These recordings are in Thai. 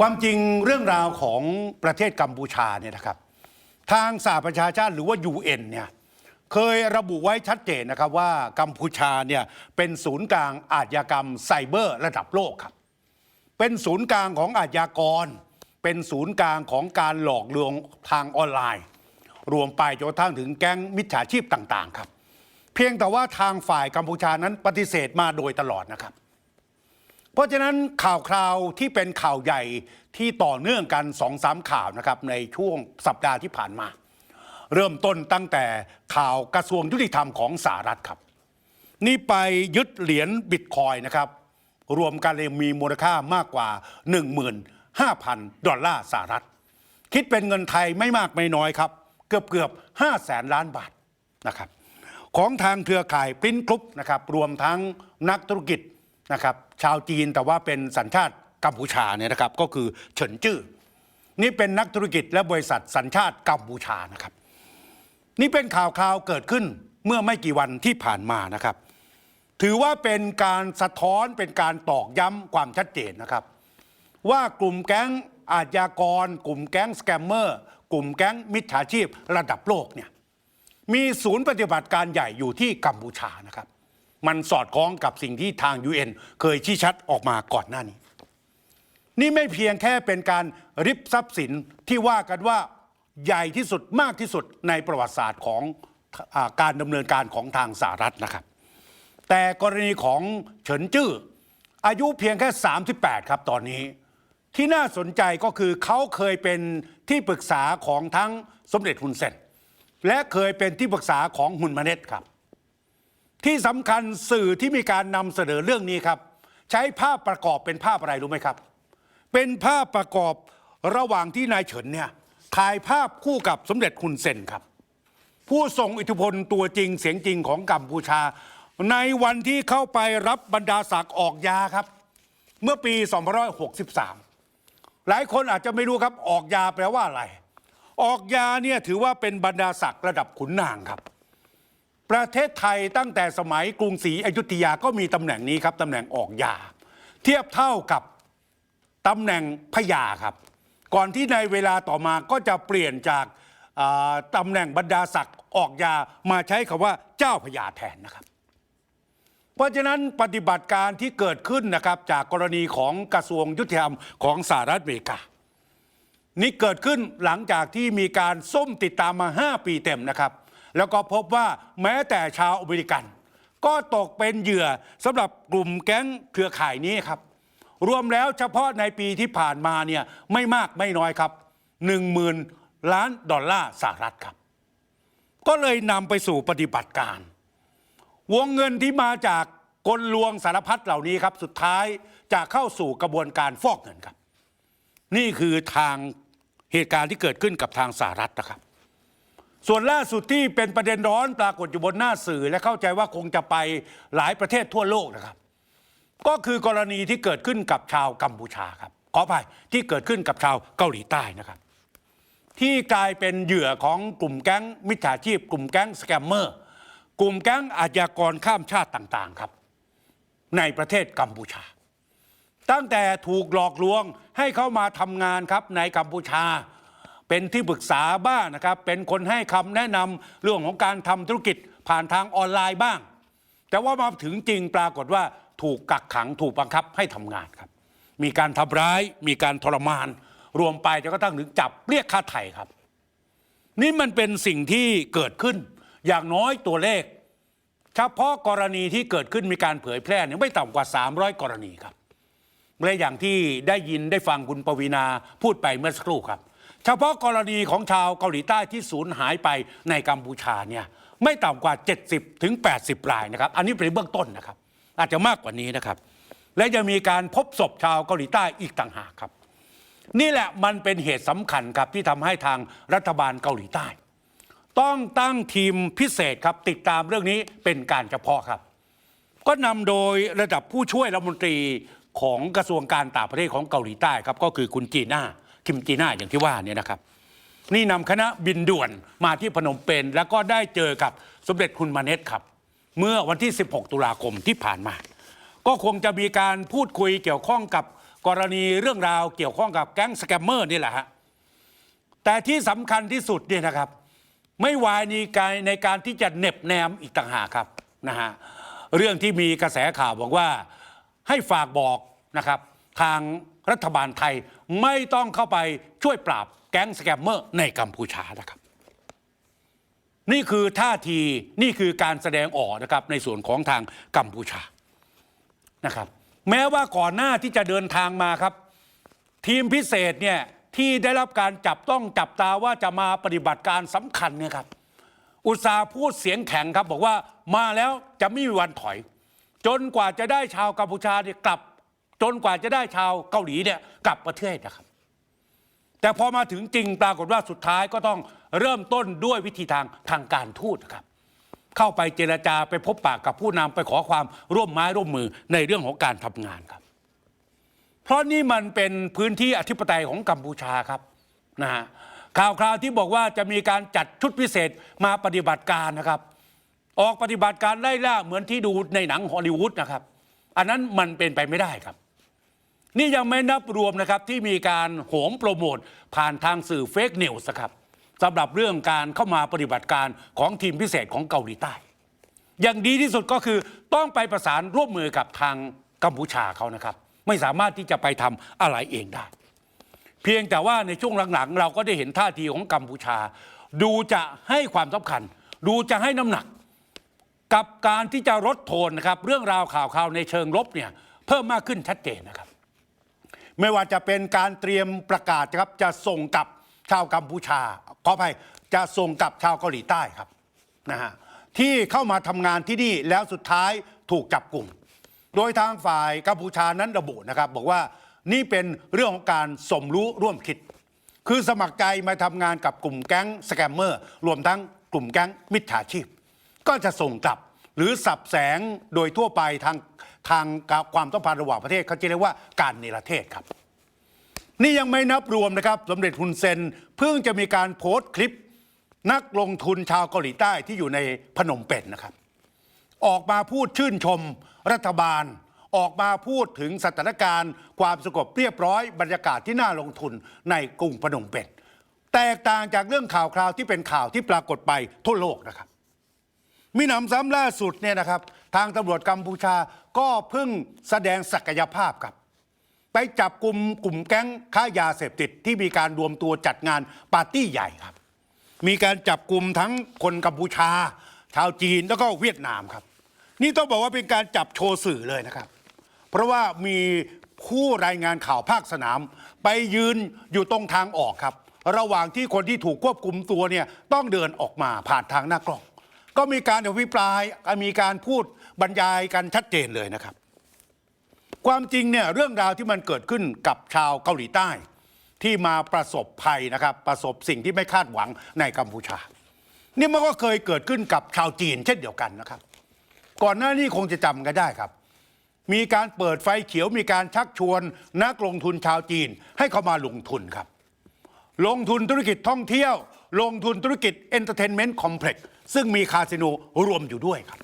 ความจริงเรื่องราวของประเทศกัมพูชาเนี่ยนะครับ ทางสหประชาชาติหรือว่า UN เนี่ยเคยระบุไว้ชัดเจนนะครับว่ากัมพูชาเนี่ยเป็นศูนย์กลางอาชญากรรมไซเบอร์ระดับโลกครับ เป็นศูนย์กลางของอาชญากร เป็นศูนย์กลางของการหลอกลวงทางออนไลน์ รวมไปจนกระทั่งถึงแก๊งมิจฉาชีพต่าง ๆ ครับ เพียงแต่ว่าทางฝ่ายกัมพูชานั้นปฏิเสธมาโดยตลอดนะครับ เพราะฉะนั้นข่าวคราวที่เป็นข่าวใหญ่ที่ต่อเนื่องกันสองสามข่าวนะครับในช่วงสัปดาห์ที่ผ่านมา เริ่มต้นตั้งแต่ข่าวกระทรวงยุติธรรมของสหรัฐครับ นี่ไปยึดเหรียญบิตคอยนะครับ รวมกันเลยมีมูลค่ามากกว่า 15,000 ดอลลาร์สหรัฐ คิดเป็นเงินไทยไม่มากไม่น้อยครับ เกือบเกือบ5แสนล้านบาทนะครับของทางเครือข่ายปริ้นกรุ๊ปนะครับรวมทั้งนักธุรกิจ นะครับชาวจีนแต่ว่าเป็นสัญชาติกัมพูชาเนี่ยนะครับก็คือเฉินจื้อนี่เป็นนักธุรกิจและบริษัทสัญชาติกัมพูชานะครับ นี่เป็นข่าวคราวเกิดขึ้นเมื่อไม่กี่วันที่ผ่านมานะครับ ถือว่าเป็นการสะท้อนเป็นการตอกย้ำความชัดเจนนะครับ ว่ากลุ่มแก๊งอาชญากร กลุ่มแก๊งสแกมเมอร์กลุ่มแก๊งมิจฉาชีพระดับโลกเนี่ยมีศูนย์ปฏิบัติการใหญ่อยู่ที่กัมพูชานะครับ มันสอดคล้องกับสิ่งที่ทาง UN เคยชี้ชัดออกมาก่อนหน้านี้ นี่ไม่เพียงแค่เป็นการริบทรัพย์สินที่ว่ากันว่าใหญ่ที่สุดมากที่สุดในประวัติศาสตร์ของอการดำเนินการของทางสหรัฐนะครับ แต่กรณีของเฉินจื้ออายุเพียงแค่ 38 ครับตอนนี้ ที่น่าสนใจก็คือเขาเคยเป็นที่ปรึกษาของทั้งสมเด็จฮุนเซนและเคยเป็นที่ปรึกษาของฮุนมาเน็ตครับ ที่สำคัญสื่อที่มีการนำเสนอเรื่องนี้ครับ ใช้ภาพประกอบเป็นภาพอะไรรู้ไหมครับ เป็นภาพประกอบระหว่างที่นายเฉินเนี่ยถ่ายภาพคู่กับสมเด็จฮุนเซนครับ ผู้ทรงอิทธิพลตัวจริงเสียงจริงของกัมพูชา ในวันที่เข้าไปรับบรรดาศักดิ์ออกยาครับ เมื่อปี2563 หลายคนอาจจะไม่รู้ครับออกยาแปลว่าอะไร ออกยาเนี่ยถือว่าเป็นบรรดาศักดิ์ระดับขุนนางครับ ประเทศไทยตั้งแต่สมัยกรุงศรีอยุธยาก็มีตำแหน่งนี้ครับตำแหน่งออกยา เทียบเท่ากับตำแหน่งพญาครับ ก่อนที่ในเวลาต่อมาก็จะเปลี่ยนจากตำแหน่งบรรดาศักดิ์ออกยามาใช้คำว่าเจ้าพญาแทนนะครับ เพราะฉะนั้นปฏิบัติการที่เกิดขึ้นนะครับจากกรณีของกระทรวงยุติธรรมของสหรัฐอเมริกานี่เกิดขึ้นหลังจากที่มีการส้มติดตามมา 5 ปีเต็มนะครับ แล้วก็พบว่าแม้แต่ชาวอเมริกัน ก็ตกเป็นเหยื่อสำหรับกลุ่มแก๊งเครือข่ายนี้ครับ รวมแล้วเฉพาะในปีที่ผ่านมาเนี่ยไม่มากไม่น้อยครับ 10,000 ล้านดอลลาร์สหรัฐครับ ก็เลยนำไปสู่ปฏิบัติการ วงเงินที่มาจากกลลวงสารพัดเหล่านี้ครับสุดท้ายจะเข้าสู่กระบวนการฟอกเงินครับ นี่คือทางเหตุการณ์ที่เกิดขึ้นกับทางสหรัฐนะครับ ส่วนล่าสุดที่เป็นประเด็นร้อนปรากฏอยู่บนหน้าสื่อ และเข้าใจว่าคงจะไปหลายประเทศทั่วโลกนะครับ ก็คือกรณีที่เกิดขึ้นกับชาวกัมพูชาครับขออภัยที่เกิดขึ้นกับชาวเกาหลีใต้นะครับ ที่กลายเป็นเหยื่อของกลุ่มแก๊งมิจฉาชีพ กลุ่มแก๊งสแกมเมอร์ กลุ่มแก๊งอาชญากรข้ามชาติต่างๆครับ ในประเทศกัมพูชา ตั้งแต่ถูกหลอกลวงให้เข้ามาทำงานครับในกัมพูชา เป็นที่ปรึกษาบ้างนะครับ เป็นคนให้คำแนะนำเรื่องของการทำธุรกิจผ่านทางออนไลน์บ้าง แต่ว่ามาถึงจริงปรากฏว่าถูกกักขังถูกบังคับให้ทำงานครับ มีการทำร้าย มีการทรมาน รวมไปจนกระทั่งถึงจับเรียกค่าไถ่ครับ นี่มันเป็นสิ่งที่เกิดขึ้น อย่างน้อยตัวเลขเฉพาะกรณีที่เกิดขึ้นมีการเผยแพร่เนี่ยไม่ต่ำกว่า 300 กรณีครับและอย่างที่ได้ยินได้ฟังคุณปวีนาพูดไปเมื่อสักครู่ครับ เฉพาะกรณีของชาวเกาหลีใต้ที่สูญหายไปในกัมพูชาเนี่ยไม่ต่ำกว่า 70ถึง80 รายนะครับ อันนี้เป็นเบื้องต้นนะครับ อาจจะมากกว่านี้นะครับ และจะมีการพบศพชาวเกาหลีใต้อีกต่างหากครับ นี่แหละมันเป็นเหตุสำคัญครับที่ทำให้ทางรัฐบาลเกาหลีใต้ ต้องตั้งทีมพิเศษครับติดตามเรื่องนี้เป็นการเฉพาะครับ ก็นำโดยระดับผู้ช่วยรัฐมนตรีของกระทรวงการต่างประเทศของเกาหลีใต้ครับก็คือคุณจีน่า คิมจีน่าอย่างที่ว่าเนี่ยนะครับ นี่นำคณะบินด่วนมาที่พนมเปญแล้วก็ได้เจอกับสมเด็จคุณมาเน็ตครับ เมื่อวันที่ 16 ตุลาคมที่ผ่านมา ก็คงจะมีการพูดคุยเกี่ยวข้องกับกรณีเรื่องราวเกี่ยวข้องกับแก๊งสแกมเมอร์นี่แหละฮะแต่ที่สำคัญที่สุดเนี่ยนะครับ ไม่วายในการในการที่จะเน็บแนมอีกต่างหากครับนะฮะเรื่องที่มีกระแสข่าวบอกว่าให้ฝากบอกนะครับ ทาง รัฐบาลไทยไม่ต้องเข้าไปช่วยปราบแก๊งสแกมเมอร์ในกัมพูชานะครับ นี่คือท่าทีนี่คือการแสดงออกนะครับในส่วนของทางกัมพูชานะครับ แม้ว่าก่อนหน้าที่จะเดินทางมาครับ ทีมพิเศษเนี่ยที่ได้รับการจับต้องจับตาว่าจะมาปฏิบัติการสำคัญเนี่ยครับ อุตสาห์พูดเสียงแข็งครับ บอกว่ามาแล้วจะไม่มีวันถอย จนกว่าจะได้ชาวกัมพูชาเนี่ยกลับ จนกว่าจะได้ชาวเกาหลีเนี่ยกลับประเทศนะครับ แต่พอมาถึงจริงปรากฏว่าสุดท้ายก็ต้องเริ่มต้นด้วยวิธีทางทางการทูตนะครับ เข้าไปเจรจาไปพบปากกับผู้นำไปขอความร่วมไม้ร่วมมือในเรื่องของการทำงานครับ เพราะนี่มันเป็นพื้นที่อธิปไตยของกัมพูชาครับนะฮะข่าวคราวที่บอกว่าจะมีการจัดชุดพิเศษมาปฏิบัติการนะครับ ออกปฏิบัติการไล่ล่าเหมือนที่ดูในหนังฮอลลีวูดนะครับ อันนั้นมันเป็นไปไม่ได้ครับ นี่ยังไม่นับรวมนะครับที่มีการโหมโปรโมทผ่านทางสื่อเฟกนิวส์ครับสำหรับเรื่องการเข้ามาปฏิบัติการของทีมพิเศษของเกาหลีใต้ อย่างดีที่สุดก็คือต้องไปประสานร่วมมือกับทางกัมพูชาเขานะครับ ไม่สามารถที่จะไปทำอะไรเองได้ เพียงแต่ว่าในช่วงหลังๆ เราก็ได้เห็นท่าทีของกัมพูชา ดูจะให้ความสำคัญ ดูจะให้น้ำหนัก กับการที่จะลดโทนนะครับเรื่องราวข่าวข่าวในเชิงลบเนี่ยเพิ่มมากขึ้นชัดเจนนะครับ ไม่ว่าจะเป็นการเตรียมประกาศครับจะส่งกลับชาวกัมพูชาขออภัยจะส่งกลับชาวเกาหลีใต้ครับนะฮะที่เข้ามาทำงานที่นี่แล้วสุดท้ายถูกจับกลุ่ม โดยทางฝ่ายกัมพูชานั้นระบุนะครับ บอกว่านี่เป็นเรื่องของการสมรู้ร่วมคิด คือสมัครใจมาทำงานกับกลุ่มแก๊งสแกมเมอร์ รวมทั้งกลุ่มแก๊งมิจฉาชีพ ก็จะส่งกลับหรือสับแสงโดยทั่วไปทาง ทางความต้องการระหว่างประเทศเขาจะเรียกว่าการเนรเทศครับ นี่ยังไม่นับรวมนะครับสมเด็จฮุนเซนเพิ่งจะมีการโพสต์คลิป นักลงทุนชาวเกาหลีใต้ที่อยู่ในพนมเปญนนะครับ ออกมาพูดชื่นชมรัฐบาลออกมาพูดถึงสถานการณ์ ความสงบเรียบร้อยบรรยากาศที่น่าลงทุนในกรุงพนมเปญแตกต่างจากเรื่องข่าวคราวที่เป็นข่าวที่ปรากฏไปทั่วโลกนะครับ มีหนำซ้ำล่าสุดเนี่ยนะครับ ทางตำรวจกัมพูชาก็เพิ่งแสดงศักยภาพครับ ไปจับกลุ่มกลุ่มแก๊งค้ายาเสพติดที่มีการรวมตัวจัดงานปาร์ตี้ใหญ่ครับ มีการจับกลุ่มทั้งคนกัมพูชา ชาวจีนแล้วก็เวียดนามครับ นี่ต้องบอกว่าเป็นการจับโชว์สื่อเลยนะครับ เพราะว่ามีผู้รายงานข่าวภาคสนาม ไปยืนอยู่ตรงทางออกครับ ระหว่างที่คนที่ถูกควบคุมตัวเนี่ยต้องเดินออกมาผ่านทางหน้ากล้อง ก็มีการอภิปรายมีการพูด บรรยายกันชัดเจนเลยนะครับ ความจริงเนี่ยเรื่องราวที่มันเกิดขึ้นกับชาวเกาหลีใต้ ที่มาประสบภัยนะครับ ประสบสิ่งที่ไม่คาดหวังในกัมพูชา นี่มันก็เคยเกิดขึ้นกับชาวจีนเช่นเดียวกันนะครับ ก่อนหน้านี้คงจะจำกันได้ครับ มีการเปิดไฟเขียวมีการชักชวนนักลงทุนชาวจีนให้เข้ามาลงทุนครับ ลงทุนธุรกิจท่องเที่ยว ลงทุนธุรกิจเอนเตอร์เทนเมนต์คอมเพล็กซ์ซึ่งมีคาสิโนรวมอยู่ด้วยครับ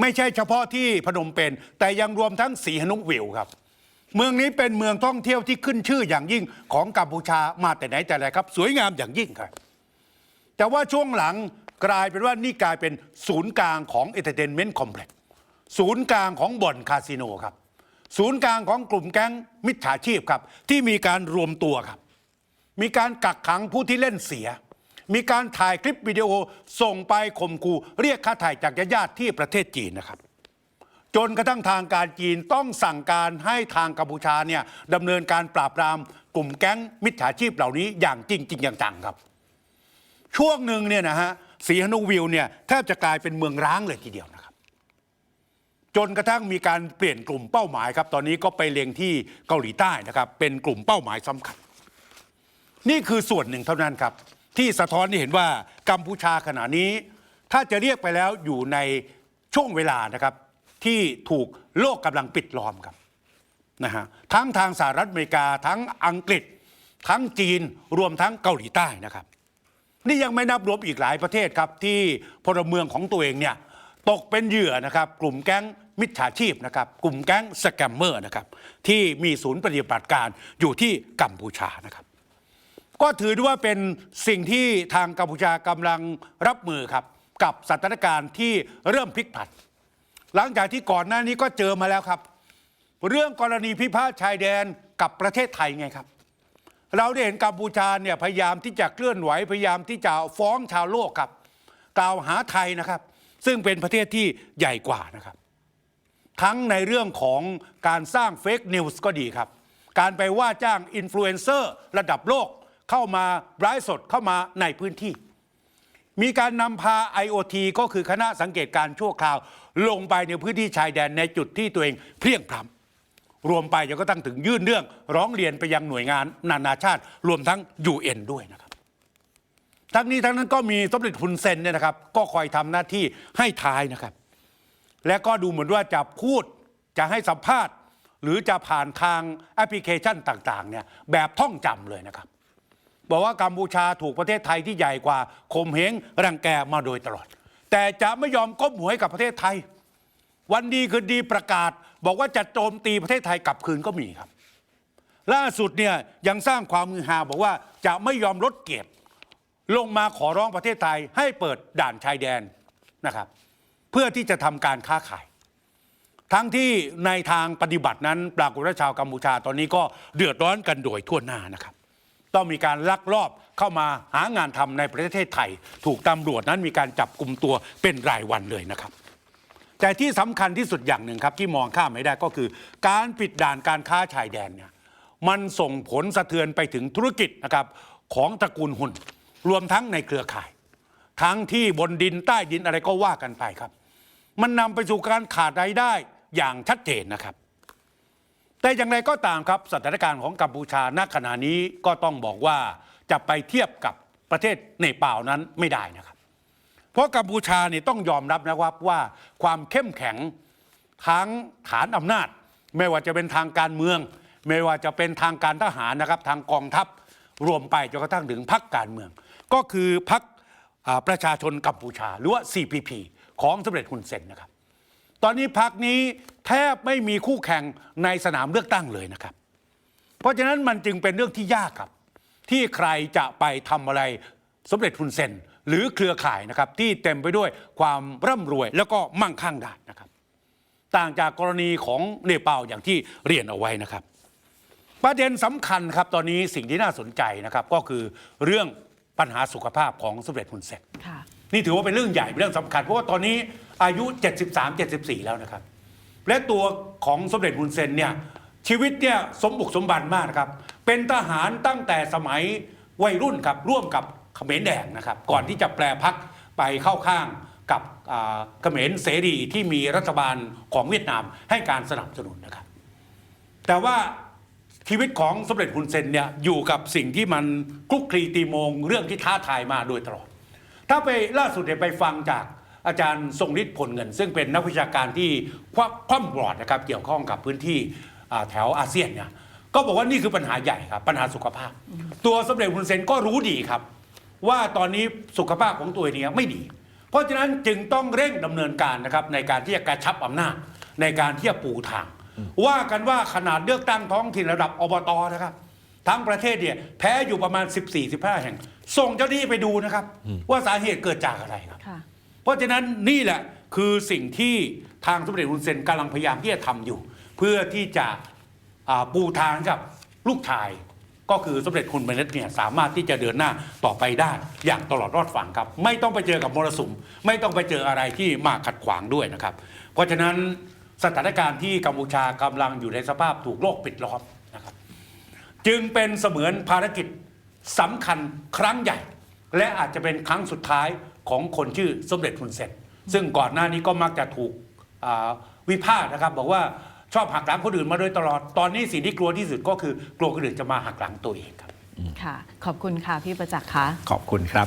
ไม่ใช่เฉพาะที่พนมเปญแต่ยังรวมทั้งสีหนุวิวครับ เมืองนี้เป็นเมืองท่องเที่ยวที่ขึ้นชื่ออย่างยิ่งของกัมพูชามาแต่ไหนแต่ไรครับ สวยงามอย่างยิ่งครับ แต่ว่าช่วงหลังกลายเป็นว่านี่กลายเป็นศูนย์กลางของเอเตเทนเมนต์คอมเพล็กซ์ศูนย์กลางของบ่อนคาสิโนครับ ศูนย์กลางของกลุ่มแก๊งมิจฉาชีพครับ ที่มีการรวมตัวครับ มีการกักขังผู้ที่เล่นเสีย มีการถ่ายคลิปวิดีโอส่งไปข่มขู่เรียกค่าถ่ายจากญาติที่ประเทศจีนนะครับ จนกระทั่งทางการจีนต้องสั่งการให้ทางกัมพูชาเนี่ยดำเนินการปราบปรามกลุ่มแก๊งมิจฉาชีพเหล่านี้อย่างจริงจริงอย่างจังครับ ช่วงหนึ่งเนี่ยนะฮะสีฮนุวิวเนี่ยแทบจะกลายเป็นเมืองร้างเลยทีเดียวนะครับ จนกระทั่งมีการเปลี่ยนกลุ่มเป้าหมายครับ ตอนนี้ก็ไปเล็งที่เกาหลีใต้นะครับ เป็นกลุ่มเป้าหมายสำคัญ นี่คือส่วนหนึ่งเท่านั้นครับ ที่สะท้อนให้เห็นว่ากัมพูชาขณะนี้ ถ้าจะเรียกไปแล้วอยู่ในช่วงเวลานะครับ ที่ถูกโลกกำลังปิดล้อมครับนะฮะทั้งทางสหรัฐอเมริกาทั้งอังกฤษ ทั้งจีนรวมทั้งเกาหลีใต้นะครับ นี่ยังไม่นับรวมอีกหลายประเทศครับ ที่พลเมืองของตัวเองเนี่ยตกเป็นเหยื่อนะครับ กลุ่มแก๊งมิจฉาชีพนะครับ กลุ่มแก๊งสแกมเมอร์นะครับ ที่มีศูนย์ปฏิบัติการอยู่ที่กัมพูชานะครับ ก็ถือได้ว่าเป็นสิ่งที่ทางกัมพูชากำลังรับมือครับ กับสถานการณ์ที่เริ่มพลิกผันหลังจากที่ก่อนหน้านี้ก็เจอมาแล้วครับ เรื่องกรณีพิพาทชายแดนกับประเทศไทยไงครับ เราได้เห็นกัมพูชาเนี่ยพยายามที่จะเคลื่อนไหวพยายามที่จะฟ้องชาวโลกครับ กล่าวหาไทยนะครับ ซึ่งเป็นประเทศที่ใหญ่กว่านะครับ ทั้งในเรื่องของการสร้างเฟกนิวส์ก็ดีครับ การไปว่าจ้างอินฟลูเอนเซอร์ระดับโลก เข้ามาไร้สดเข้ามาในพื้นที่ มีการนำพา IoT ก็คือคณะสังเกตการชั่วคราว ลงไปในพื้นที่ชายแดนในจุดที่ตัวเองเพลียงพล้ำรวมไปจะก็ตั้งถึงยื่นเรื่องร้องเรียนไปยังหน่วยงานนานาชาติ รวมทั้ง UN ด้วยนะครับ ทั้งนี้ทั้งนั้นก็มีสมเด็จฮุนเซนเนี่ยนะครับ ก็คอยทำหน้าที่ให้ท้ายนะครับ และก็ดูเหมือนว่าจะพูดจะให้สัมภาษณ์ หรือจะผ่านทางแอปพลิเคชันต่างๆเนี่ยแบบท่องจำเลยนะครับ บอกว่ากัมพูชาถูกประเทศไทยที่ใหญ่กว่าข่มเหงรังแกมาโดยตลอด แต่จะไม่ยอมก้มหัวให้กับประเทศไทย วันดีคือดีประกาศ บอกว่าจะโจมตีประเทศไทยกลับคืนก็มีครับ ล่าสุดเนี่ยยังสร้างความมือฮาบอกว่าจะไม่ยอมลดเกียรติลงมาขอร้องประเทศไทยให้เปิดด่านชายแดนนะครับ เพื่อที่จะทำการค้าขาย ทั้งที่ในทางปฏิบัตินั้นปรากฏว่าชาวกัมพูชาตอนนี้ก็เดือดร้อนกันโดยทั่วหน้านะครับ ต้องมีการลักลอบเข้ามาหางานทำในประเทศไทย ถูกตำรวจนั้นมีการจับกลุ่มตัวเป็นรายวันเลยนะครับ แต่ที่สำคัญที่สุดอย่างหนึ่งครับที่มองข้ามไม่ได้ก็คือ การปิดด่านการค้าชายแดนเนี่ยมันส่งผลสะเทือนไปถึงธุรกิจนะครับของตระกูลหุ่น รวมทั้งในเครือข่าย ทั้งที่บนดินใต้ดินอะไรก็ว่ากันไปครับ มันนำไปสู่การขาดรายได้อย่างชัดเจนนะครับ แต่อย่างไรก็ตามครับสถานการณ์ของกัมพูชาณขณะนี้ก็ต้องบอกว่าจะไปเทียบกับประเทศเนปาลนั้นไม่ได้นะครับ เพราะกัมพูชาเนี่ยต้องยอมรับนะครับว่าความเข้มแข็งทั้งฐานอำนาจ ไม่ว่าจะเป็นทางการเมือง ไม่ว่าจะเป็นทางการทหารนะครับทางกองทัพรวมไปจนกระทั่งถึงพรรคการเมือง ก็คือพรรคประชาชนกัมพูชาหรือว่า CPP ของสมเด็จฮุนเซนนะครับ ตอนนี้พรรคนี้แทบไม่มีคู่แข่งในสนามเลือกตั้งเลยนะครับ เพราะฉะนั้นมันจึงเป็นเรื่องที่ยากครับ ที่ใครจะไปทำอะไรสมเด็จฮุนเซนหรือเครือข่ายนะครับที่เต็มไปด้วยความร่ำรวยแล้วก็มั่งคั่งได้นะครับ ต่างจากกรณีของเนปาลอย่างที่เรียนเอาไว้นะครับ ประเด็นสำคัญครับตอนนี้สิ่งที่น่าสนใจนะครับก็คือเรื่องปัญหาสุขภาพของสมเด็จฮุนเซนค่ะ นี่ถือว่าเป็นเรื่องใหญ่เป็นเรื่องสำคัญ เพราะว่าตอนนี้อายุ 73 74 แล้วนะครับ และตัวของสมเด็จฮุนเซนเนี่ยชีวิตเนี่ยสมบุกสมบันมากนะครับ เป็นทหารตั้งแต่สมัยวัยรุ่นครับร่วมกับเขมรแดงนะครับ ก่อนที่จะแปลพักไปเข้าข้างกับเขมรเสรีที่มีรัฐบาลของเวียดนามให้การสนับสนุนนะครับ แต่ว่าชีวิตของสมเด็จฮุนเซนเนี่ยอยู่กับสิ่งที่มันคลุกคลีตีมงเรื่องที่ท้าทายมาโดยตลอด ถ้าไปล่าสุดเนี่ยไปฟังจากอาจารย์ทรงฤทธิ์ผลเงิน ซึ่งเป็นนักวิชาการที่คว่ำคว่ำบอดนะครับเกี่ยวข้องกับพื้นที่อ่าแถวอาเซียนเนี่ยก็บอกว่านี่คือปัญหาใหญ่ครับปัญหาสุขภาพ ตัวสมเด็จฮุนเซนก็รู้ดีครับ ว่าตอนนี้สุขภาพของตัวเองเนี่ยไม่ดี เพราะฉะนั้นจึงต้องเร่งดำเนินการนะครับในการที่จะกระชับอำนาจในการที่จะปูทาง ว่ากันว่าขนาดเลือกตั้งท้องถิ่นระดับอบตนะครับ ทั้งประเทศเนี่ยแพ้อยู่ประมาณ 14-15 แห่ง ส่งเจ้าหน้าที่ไปดูนะครับ ว่าสาเหตุเกิดจากอะไรครับ ค่ะ เพราะฉะนั้นนี่แหละคือสิ่งที่ทางสมเด็จฮุนเซนกำลังพยายามที่จะทำอยู่ เพื่อที่จะอ่าปูทางให้กับลูกชาย ก็คือสมเด็จคุณเบเนตเนี่ยสามารถที่จะเดินหน้าต่อไปได้อย่างตลอดรอดฝั่งครับ ไม่ต้องไปเจอกับมรสุม ไม่ต้องไปเจออะไรที่มาขัดขวางด้วยนะครับ เพราะฉะนั้นสถานการณ์ที่กัมพูชากำลังอยู่ในสภาพถูกโลกปิดล้อมนะครับ จึงเป็นเสมือนภารกิจ สำคัญครั้งใหญ่ และอาจจะเป็นครั้งสุดท้ายของคนชื่อสมเด็จฮุนเซนซึ่งก่อนหน้านี้ก็มักจะถูกอ่าวิพากษ์นะครับ บอกว่าชอบหักหลังคนอื่นมาโดยตลอดตอนนี้สิ่งที่กลัวที่สุดก็คือกลัวคนอื่นจะมาหักหลังตัวเองครับค่ะ ขอบคุณค่ะพี่ประจักษ์ค่ะขอบคุณครับ